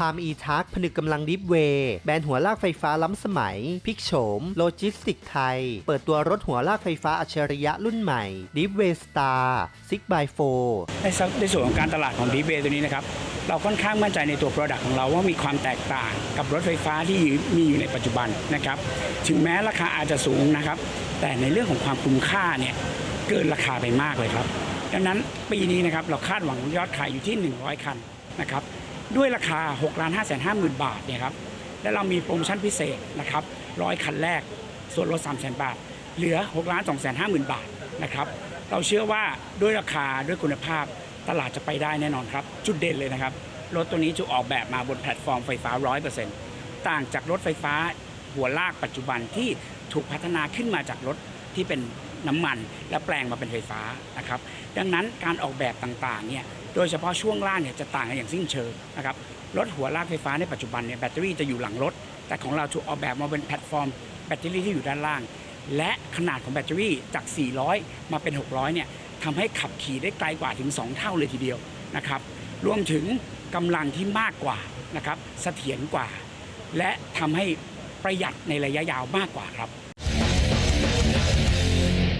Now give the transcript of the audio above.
Palm e t a c ผนึกกำลังดิฟเวย์แบรนด์หัวลากไฟฟ้าล้ำสมัย พิกโฉม โลจิสติกไทย เปิดตัวรถหัวลากไฟฟ้าอัจฉริยะรุ่นใหม่ d i f w a y Star 6 by 4ในส่วนในส่วนของการตลาดของดีเวตัวนี้นะครับ เราค่อนข้างมั่นใจในตัว Product ของเราว่ามีความแตกต่างกับรถไฟฟ้าที่มีอยู่ในปัจจุบันนะครับ ถึงแม้ราคาอาจจะสูงนะครับ แต่ในเรื่องของความคุ้มค่าเนี่ยเกินราคาไปมากเลยครับ ดังนั้นปีนี้นะครับเราคาดหวังยอดขายอยู่ที่ 100 คันนะครับ ด้วยราคา6ล้าน5 5 0 0 0 บาทเนี่ยครับและเรามีโปรโมชั่นพิเศษนะครับ100คันแรกส่วนลด 3 0 0 0 0 0บาท เหลือ6ล้าน2 5 0 0 0 0 บาทนะครับเราเชื่อว่าด้วยราคาด้วยคุณภาพตลาดจะไปได้แน่นอนครับ จุดเด่นเลยนะครับ รถตัวนี้จะออกแบบมาบนแพลตฟอร์มไฟฟ้า 100%ต่างจากรถไฟฟ้าหัวลากปัจจุบันที่ถูกพัฒนาขึ้นมาจากรถที่เป็น น้ำมัน และแปลงมาเป็นไฟฟ้านะครับดังนั้นการออกแบบต่างๆเนี่ยโดยเฉพาะช่วงล่างเนี่ยจะต่างกันอย่างสิ้นเชิงนะครับรถหัวลากไฟฟ้าในปัจจุบันเนี่ยแบตเตอรี่จะอยู่หลังรถ แต่ของเราถูกออกแบบมาเป็นแพลตฟอร์มแบตเตอรี่ที่อยู่ด้านล่าง และขนาดของแบตเตอรี่จาก 400 มาเป็น 600เนี่ยทำให้ขับขี่ได้ไกลกว่าถึง 2 เท่าเลยทีเดียวนะครับรวมถึงกำลังที่มากกว่านะครับเสถียรกว่า และทำให้ประหยัดในระยะยาวมากกว่าครับ